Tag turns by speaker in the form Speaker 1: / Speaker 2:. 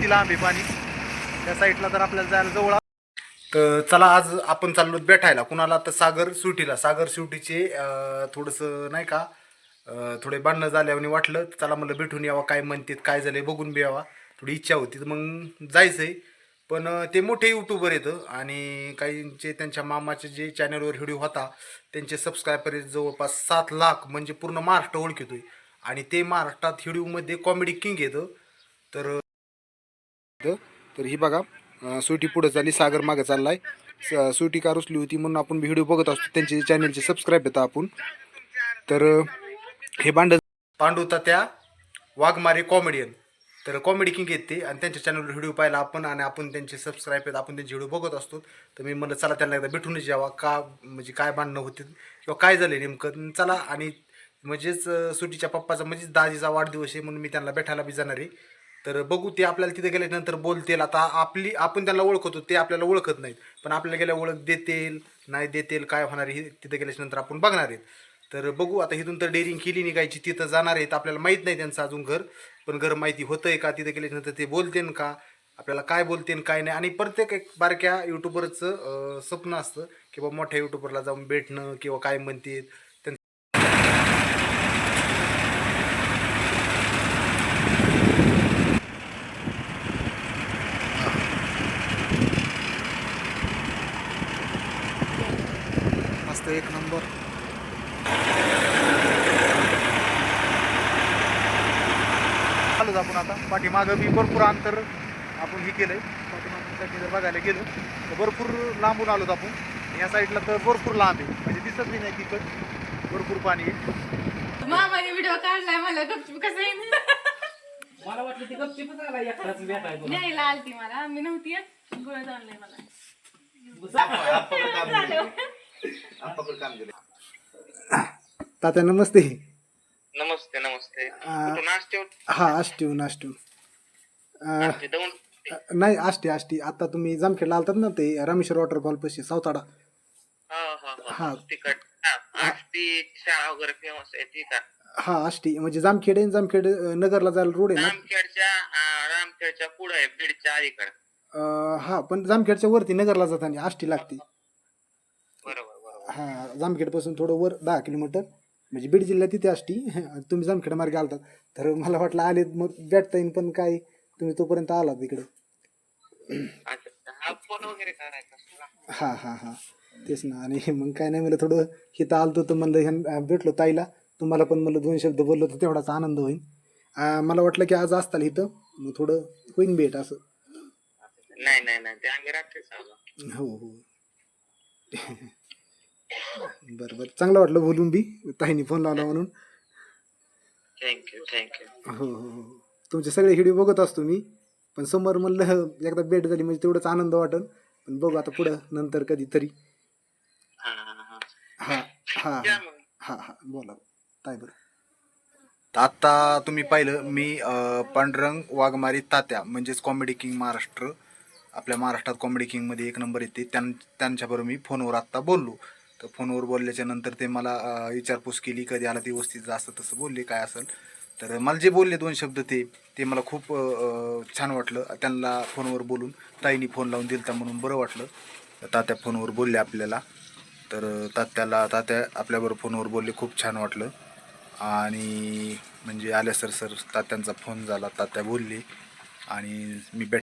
Speaker 1: किती लांब आहे पाणी त्या साईडला तर आपल्याला जायला जवळ तर चला आज आपण चाललो भेटायला कुणाला तर सागर सुटीला. सागर सुटीचे थोडंसं नाही का थोडे भांडणं झाल्याने वाटलं तर चला म्हणलं भेटून यावा काय म्हणतात काय झालं बघून बी यावा थोडी इच्छा होती तर मग जायचं आहे पण ते मोठे यूट्यूबर येतं आणि काहींचे त्यांच्या मामाचे जे चॅनलवर व्हिडिओ होता त्यांचे सबस्क्रायबर जवळपास सात लाख म्हणजे पूर्ण महाराष्ट्र ओळखतोय. आणि ते महाराष्ट्रात व्हिडिओमध्ये कॉमेडी किंग येतं तर तर ही बघा सुटी पुढं चालली सागर मागे चाललाय. स- सुटी कार उचली होती म्हणून आपण व्हिडिओ बघत असतो. त्यांचे चॅनलचे सबस्क्राईब येतात आपण. तर हे भांड पांडू त्या वाघमारे कॉमेडियन तर कॉमेडी किंग येते आणि त्यांच्या चॅनलवर व्हिडिओ पाहिला आपण आणि आपण त्यांचे सबस्क्राईब आहेत आपण त्यांचे व्हिडिओ बघत असतो. तर मी म्हणलं चला त्यांना एकदा भेटूनच यावा का म्हणजे काय भांडणं होते किंवा काय झाले नेमकं. चला आणि म्हणजेच सुटीच्या पप्पाचा म्हणजेच दाजीचा वाढदिवस आहे म्हणून मी त्यांना भेटायला बी जाणार आहे. तर बघू ते आपल्याला तिथे गेल्यानंतर बोलतील. आता आपली आपण त्यांना ओळखतो ते आपल्याला ओळखत नाहीत. पण आपल्याला गेल्या ओळख देतील नाही देतील काय होणार हे तिथे गेल्याच्यानंतर आपण बघणार आहेत. तर बघू आता इथून तर डेअरिंग केली निघायची तिथं जाणार आहेत. आपल्याला माहीत नाही त्यांचं अजून घर. पण घर माहिती होतंय का? तिथे गेल्यानंतर ते बोलतेन का? आपल्याला काय बोलते काय नाही? आणि प्रत्येक एक बारक्या युट्यूबरचं स्वप्न असतं की बाबा मोठ्या युट्यूबरला जाऊन भेटणं किंवा काय म्हणतात मस्त एक नंबर. आलोच आपण आता. पाठीमागं मी भरपूर अंतर आपण हे केलंय. पाठीमागसाठी जर बघायला गेलो तर भरपूर लांबून आलोत आपण. या साईडला तर भरपूर लांब आहे. म्हणजे दिसत बी नाही तिकड. भरपूर पाणी आहे.
Speaker 2: मामाने व्हिडिओ काढलाय मला गपचूप कसं येईन
Speaker 3: मला वाटलं ती गपचिपच आला एखादाच भेटायला
Speaker 2: न्यायला आलती मला. मी नव्हती येत. गोळ्यात आणलंय मला.
Speaker 1: तात्या नमस्ते.
Speaker 4: नमस्ते नमस्ते. हो?
Speaker 1: आष्टीव नाष्टीव नाही आष्टी आष्टी. आता तुम्ही जामखेडला आलतात ना ते रामेश्वर वॉटरफॉल पशी सावताडा.
Speaker 4: हा हा
Speaker 1: हा.
Speaker 4: हा. तिकट. हा आष्टी शाळा वगैरे फेमस आहे ती का?
Speaker 1: हा आष्टी. म्हणजे जामखेड आहे जामखेड नगरला जायला रोड आहे ना?
Speaker 4: रामखेडच्या पुढे आहे बीडच्या अलीकडे.
Speaker 1: अं, हा पण जामखेडच्या वरती नगरला जाताना आष्टी लागते. हा जामखेडपासून थोडं वर दहा किलोमीटर. म्हणजे बीड जिल्ह्यात तिथे असती. तुम्ही जामखेड मार्गे आलतात. तर मला वाटलं आले मग भेटता येईन पण काय? तुम्ही तोपर्यंत आलात इकडे.
Speaker 4: अच्छा अच्छा. हा फोन वगैरे करायचा असतो ना.
Speaker 1: हा हा हा. तेच ना. आणि मग काय नाही म्हणलं थोडं हिथं आलतो तर म्हणलं ह्यां भेटलो ताईला. तुम्हाला पण म्हणलं दोन शब्द बोललो तर तेवढाच आनंद होईल मला वाटलं की आज असताल इथं. मग थोडं होईन भेट असं.
Speaker 4: नाही नाही नाही. ते आम्ही रात्रीच आलो.
Speaker 1: हो हो. बरं बरं. चांगलं वाटलं बोलून बी ताईने फोन लावला म्हणून.
Speaker 4: थँक्यू थँक्यू
Speaker 1: हो हो हो. तुमचे सगळे व्हिडिओ बघत असतो मी पण समोर म्हणलं एकदा भेट झाली म्हणजे तेवढंच आनंद वाटेल पण बघू आता पुढं नंतर कधीतरी.
Speaker 4: हा हा हा.
Speaker 1: हा हा
Speaker 4: या मग.
Speaker 1: हा हा. बोला. बरं. आता तुम्ही पाहिलं मी अं, पांडुरंग वाघमारी तात्या म्हणजेच कॉमेडी किंग महाराष्ट्र. आपल्या महाराष्ट्रात कॉमेडी किंगमध्ये एक नंबर येते. त्यां त्यांच्याबरोबर मी फोनवर आत्ता बोललो. तर फोनवर बोलल्याच्या नंतर ते मला विचारपूस केली कधी आला ती वस्तीत जास्त तसं बोलले काय असेल. तर मला जे बोलले दोन शब्द ते ते मला खूप छान वाटलं. त्यांना फोनवर बोलून ताईनी फोन लावून दिलता म्हणून बरं वाटलं. तर तात्या फोनवर बोलले आपल्याला. तर तात्याला तात्या आपल्याबरोबर फोनवर बोलले खूप छान वाटलं. आणि म्हणजे आल्या सर सर तात्यांचा फोन झाला. तात्या बोलले. आणि मी बॅट